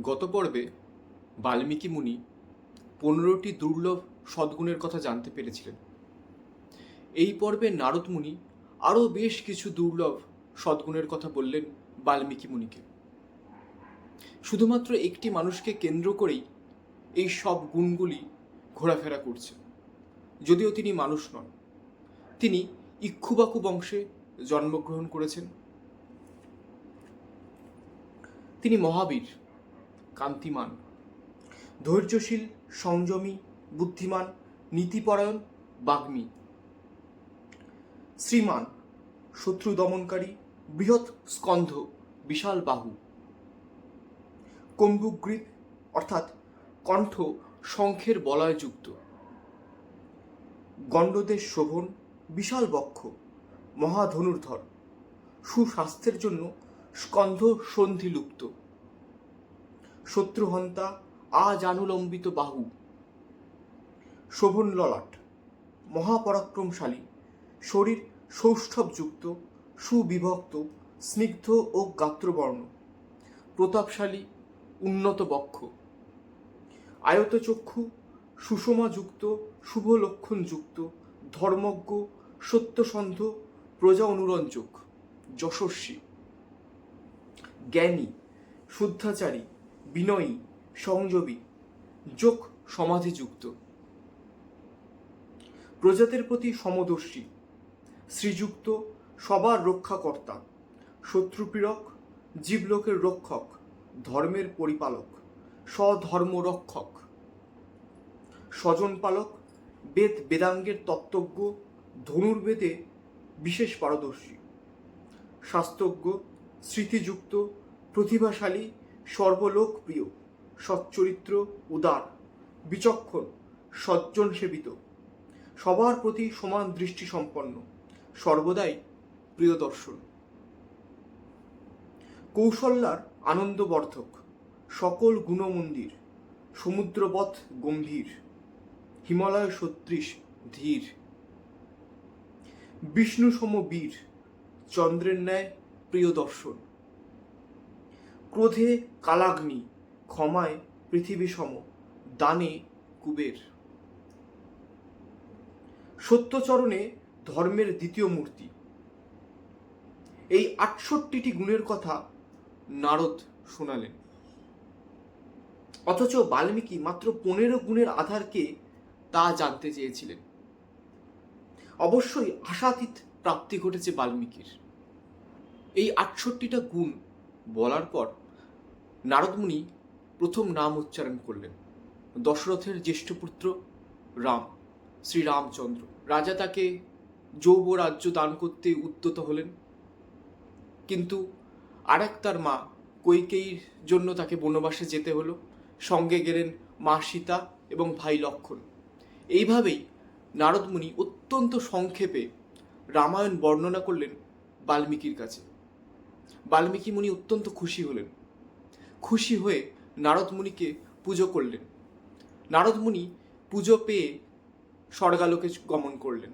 গত পর্বে বাল্মীকি মুনি পনেরোটি দুর্লভ সদ্গুণের কথা জানতে পেরেছিলেন। এই পর্বে নারদ মুনি আরও বেশ কিছু দুর্লভ সদ্গুণের কথা বললেন বাল্মীকি মুনিকে। শুধুমাত্র একটি মানুষকে কেন্দ্র করেই এই সব গুণগুলি ঘোরাফেরা করছে যদিও তিনি মানুষ নন। তিনি ইক্ষুবাকু বংশে জন্মগ্রহণ করেছেন। তিনি মহাবীর। কান্তিমান। ধৈর্যশীল, সংযমী, বুদ্ধিমান, নীতিপরায়ণ, বাগ্মী। শ্রীমান, শত্রু দমনকারী, বৃহৎ স্কন্ধ, বিশাল বাহু। কম্বুগ্রীব অর্থাৎ কণ্ঠ শঙ্খের বলয়যুক্ত। গণ্ডদের শোভন, বিশাল বক্ষ, মহাধনুর্ধর। সুস্বাস্থ্যের জন্য স্কন্ধ সন্ধিলুপ্ত শত্রুহন্তা, আজানুলম্বিত বাহু। শোভন ললাট, মহাপরাক্রমশালী, শরীর সৌষ্ঠবযুক্ত, সুবিভক্ত, স্নিগ্ধ ও গাত্রবর্ণ, প্রতাপশালী উন্নত বক্ষ আয়তচক্ষু সুষমাযুক্ত শুভ লক্ষণযুক্ত ধর্মজ্ঞ, সত্যসন্ধ প্রজা অনুরঞ্জক যশস্বী। জ্ঞানী, শুদ্ধাচারী বিনয়ী, সংযমী, যোগ সমাধিযুক্ত। প্রজাদের প্রতি সমদর্শী, শ্রীযুক্ত, সবার রক্ষাকর্তা, শত্রুপীড়ক, জীবলোকের রক্ষক, ধর্মের পরিপালক স্বধর্ম রক্ষক স্বজন পালক বেদ বেদাঙ্গের তত্ত্বজ্ঞ, ধনুর্বেদে বিশেষ পারদর্শী। শাস্ত্রজ্ঞ, স্মৃতিযুক্ত, প্রতিভাশালী সর্বলোকপ্রিয়, সচ্চরিত্র, উদার, বিচক্ষণ, সজ্জন সেবিত। সবার প্রতি সমান দৃষ্টি সম্পন্ন সর্বদাই প্রিয় দর্শন কৌশল্যার আনন্দবর্ধক, সকল গুণমন্দির সমুদ্রবৎ গম্ভীর, হিমালয় সদৃশ ধীর। বিষ্ণু সম বীর, চন্দ্রের ন্যায় প্রিয় দর্শন ক্রোধে কালাগ্নি, ক্ষমায় পৃথিবী সম দানে কুবের। সত্যচরণে ধর্মের দ্বিতীয় মূর্তি। এই আটষট্টিটি গুণের কথা নারদ শোনালেন। অথচ বাল্মীকি মাত্র পনেরো গুণের আধারকে তা জানতে চেয়েছিলেন। অবশ্যই আশাতীত প্রাপ্তি ঘটেছে বাল্মীকির। এই আটষট্টিটা গুণ বলার পর নারদমুনি প্রথম নাম উচ্চারণ করলেন। দশরথের জ্যেষ্ঠ পুত্র রাম, শ্রীরামচন্দ্র। রাজা তাকে যৌব রাজ্য দান করতে উদ্যত হলেন। কিন্তু আরেক তার মা কৈকেয়ীর জন্য তাকে বনবাসে যেতে হলো। সঙ্গে গেলেন মা সীতা এবং ভাই লক্ষণ। এইভাবেই নারদমুনি অত্যন্ত সংক্ষেপে রামায়ণ বর্ণনা করলেন বাল্মীকির কাছে। বাল্মীকি মুনি অত্যন্ত খুশি হলেন। খুশি হয়ে নারদ মুনিকে পুজো করলেন। নারদ মুনি পুজো পেয়ে স্বর্গালোকে গমন করলেন।